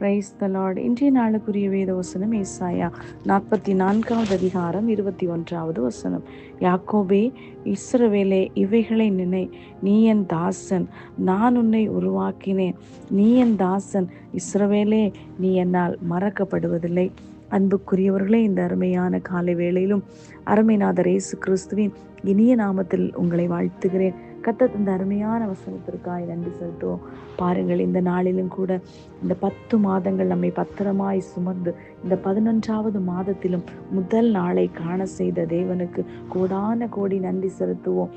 Praise the Lord இன்றைய நாளுக்குரிய வேத வசனம் ஏசாயா நாற்பத்தி நான்காவது அதிகாரம் இருபத்தி ஒன்றாவது வசனம். யாக்கோபே இஸ்ரவேலே இவைகளை நினை. நீ என் தாசன். நான் உன்னை உருவாக்கினேன். நீ என் தாசன். இஸ்ரவேலே நீ என்னால் மறக்கப்படுவதில்லை. அன்புக்குரியவர்களே இந்த அருமையான காலை வேளையிலும் அருமைநாதர் இயேசு கிறிஸ்துவின் இனிய நாமத்தில் உங்களை வாழ்த்துகிறேன். கத்தத் இந்த அருமையான வசனத்திற்காக நன்றி செலுத்துவோம். பாருங்கள் இந்த நாளிலும் கூட இந்த பத்து மாதங்கள் நம்மை பத்திரமாய் சுமந்து இந்த பதினொன்றாவது மாதத்திலும் முதல் நாளை காண செய்த தேவனுக்கு கோடான கோடி நன்றி செலுத்துவோம்.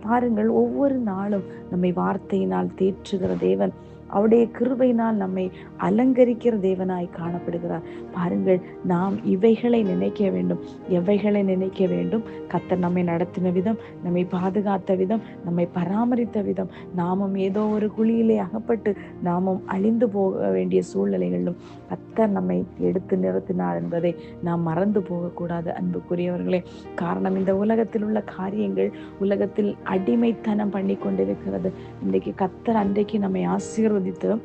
பாருங்கள் ஒவ்வொரு நாளும் நம்மை வார்த்தையினால் தேற்றுகிற தேவன் அவருடைய கிருபையினால் நம்மை அலங்கரிக்கிற தேவனாய் காணப்படுகிறார். பாருங்கள் நாம் இவைகளை நினைக்க வேண்டும். எவைகளை நினைக்க வேண்டும்? கத்தர் நம்மை நடத்தின விதம் நம்மை பாதுகாத்த விதம் நம்மை பராமரித்த விதம். நாமும் ஏதோ ஒரு குழியிலே அகப்பட்டு நாமும் அழிந்து போக வேண்டிய சூழ்நிலைகளிலும் கத்தர் நம்மை எடுத்து நிறுத்தினார் என்பதை நாம் மறந்து போகக்கூடாது அன்புக்குரியவர்களே. காரணம் இந்த உலகத்தில் உள்ள காரியங்கள் உலகத்தில் அடிமைத்தனம் பண்ணி கொண்டிருக்கிறது இன்றைக்கு கத்தர் அன்றைக்கு நம்மை ആദിത്യം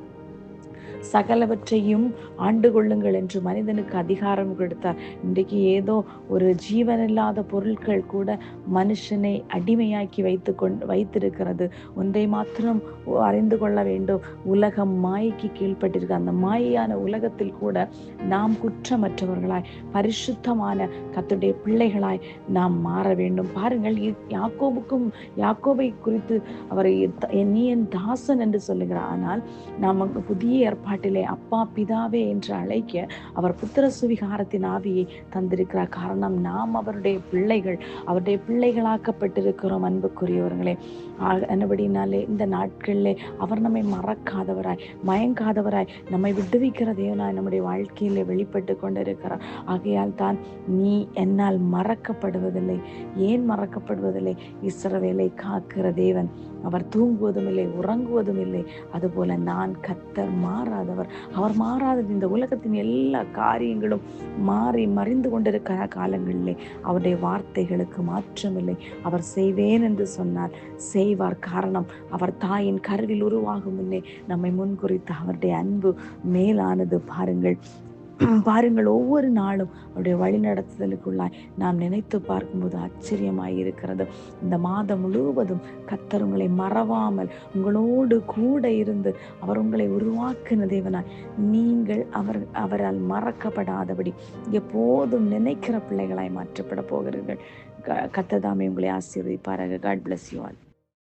சகலவற்றையும் ஆண்டு கொள்ளுங்கள் என்று மனிதனுக்கு அதிகாரம் கொடுத்தார். இன்றைக்கு ஏதோ ஒரு ஜீவன் இல்லாத பொருட்கள் கூட மனுஷனை அடிமையாக்கி வைத்து கொண்டு வைத்திருக்கிறது. ஒன்றை மாத்திரம் அறிந்து கொள்ள வேண்டும். உலகம் மாயைக்கு கீழ்ப்பட்டிருக்கு. அந்த மாயையான உலகத்தில் கூட நாம் குற்றமற்றவர்களாய் பரிசுத்தமான கத்துடைய பிள்ளைகளாய் நாம் மாற வேண்டும். பாருங்கள் யாக்கோபுக்கும் யாக்கோபை குறித்து அவரை நீ என் தாசன் என்று சொல்லுகிறார். ஆனால் நமக்கு புதிய ஏற்பாடு ஏற்பாட்டிலே அப்பா பிதாவே என்று அழைக்க அவர் புத்திர சுவிகாரத்தின் ஆவியை தந்திருக்கிறார். காரணம் நாம் அவருடைய பிள்ளைகள் அவருடைய பிள்ளைகளாக்கப்பட்டிருக்கிறோம் அன்புக்குரியவர்களே. என்னபடினாலே இந்த நாட்களிலே அவர் நம்மை மறக்காதவராய் மயங்காதவராய் நம்மை விடுவிக்கிற தேவனாய் நம்முடைய வாழ்க்கையிலே வெளிப்பட்டு கொண்டிருக்கிறார். ஆகையால் தான் நீ என்னால் மறக்கப்படுவதில்லை ஏன் மறக்கப்படுவதில்லை? இஸ்ரவேலை காக்கிற தேவன் அவர் தூங்குவதும் இல்லை உறங்குவதும் இல்லை அதுபோல நான் கத்தர் மாறாதவர். அவர் மாறாதது இந்த உலகத்தின் எல்லா காரியங்களும் மாறி மறைந்து கொண்டிருக்கிற காலங்களிலே அவருடைய வார்த்தைகளுக்கு மாற்றமில்லை. அவர் செய்வேன் என்று சொன்னால் செய்வார் காரணம் அவர் தாயின் கருவில் உருவாகும் முன்னே நம்மை முன்குறித்து அவருடைய அன்பு மேலானது. பாருங்கள் பாருங்கள் ஒவ்வொரு நாளும் அவருடைய வழிநடத்துதலுக்குள்ளாய் நாம் நினைத்து பார்க்கும்போது ஆச்சரியமாய் இருக்கிறது. இந்த மாதம் முழுவதும் கத்தர் உங்களை மறவாமல் உங்களோடு கூட இருந்து அவர் உங்களை உருவாக்கின தேவனாய் நீங்கள் அவர் அவரால் மறக்கப்படாதபடி எப்போதும் நினைக்கிற பிள்ளைகளாய் மாற்றப்பட போகிறீர்கள். க- கத்ததாமே உங்களை ஆசீர்வதிப்பாராக. God bless you all